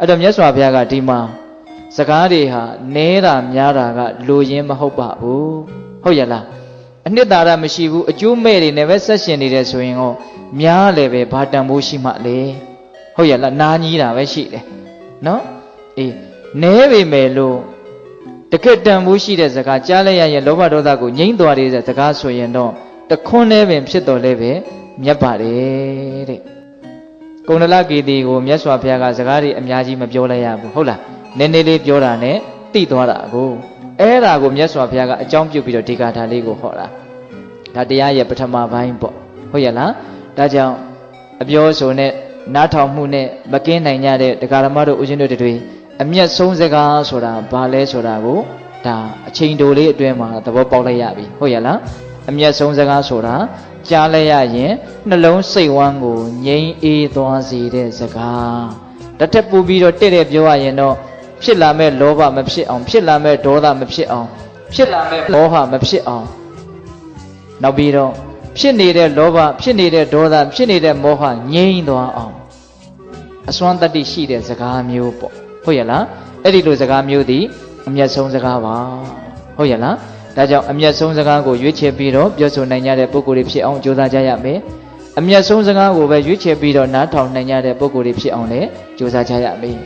အဲ့တော့မြတ်စွာဘုရားကဒီမှာစကားတွေဟာနဲတာများတာကလိုရင်းမဟုတ်ပါဘူးဟုတ်ရဲ့လားအနှစ်သာရမရှိဘူးအကျိုးမဲ့တွေနဲ့ပဲဆက်ရှင်နေတယ်ဆိုရင်ဟောများလည်းပဲဘာတန်ဖိုးရှိမှလဲဟုတ်ရဲ့လားနာကြီးတာပဲရှိတယ်နော်အေးနဲပေမဲ့လို့တကက်တန်ဖိုးရှိတဲ့စကားကြားလိုက်ရရင်လောဘဒေါသကိုငြိမ့်သွားတဲ့စကားဆိုရင်တော့တခွန်းလည်းပင်ဖြစ်တော်လည်းပဲမြတ်ပါတယ်တဲ့ ကုဏလကေတီကိုမြတ်စွာဘုရားကစကားတွေအများကြီးမပြောလိုက်ရဘူးဟုတ်လားနည်းနည်းလေးပြောတာနဲ့တိသွားတာကိုအဲ့ဒါကိုမြတ်စွာဘုရားကအကြောင်းပြုပြီးတော့ဒီကာထာလေးကိုဟောတာဒါတရားရဲ့ပထမပိုင်းပေါ့ဟုတ်ရဲ့လားဒါကြောင့်အပြောဆိုနဲ့နားထောင်မှုနဲ့မကင်းနိုင်ကြတဲ့တရားဓမ္မတို့ဦးဇင်းတို့တွေအမျက်ဆုံးစကားဆိုတာဘာလဲဆိုတာကိုဒါအချိန်တိုလေးအတွင်းမှာသဘောပေါက်လိုက်ရပြီဟုတ်ရဲ့လားအမျက်ဆုံးစကားဆိုတာ ကြားလိုက်ရရင်နှလုံးစိတ်ဝမ်းကိုငြိမ်းအေးသွားစေတဲ့စကားတစ်ထပ်ပူပြီးတော့တဲ့တဲ့ပြောရရင်တော့ဖြစ်လာမဲ့လောဘမဖြစ်အောင် ဖြစ်လာမဲ့ဒေါသမဖြစ်အောင် ဖြစ်လာမဲ့မောဟမဖြစ်အောင်နောက်ပြီးတော့ဖြစ်နေတဲ့လောဘဖြစ်နေတဲ့ဒေါသဖြစ်နေတဲ့မောဟငြိမ်းသွားအောင်အစွမ်းတတ္တိရှိတဲ့စကားမျိုးပေါ့ဟုတ်ရဲ့လားအဲ့ဒီလိုစကားမျိုးသည်အမျက်ဆုံးစကားပါဟုတ်ရဲ့လား ဒါကြောင့်အမျက်ဆုံးစကားကိုရွေးချယ်ပြီးတော့ပြောဆိုနိုင်ကြတဲ့ပုဂ္ဂိုလ်တွေဖြစ်အောင်ကြိုးစားကြရမယ်အမျက်ဆုံးစကားကိုပဲရွေးချယ်ပြီးတော့နားထောင်နိုင်ကြတဲ့ပုဂ္ဂိုလ်တွေဖြစ်အောင်လည်းကြိုးစားကြရမယ်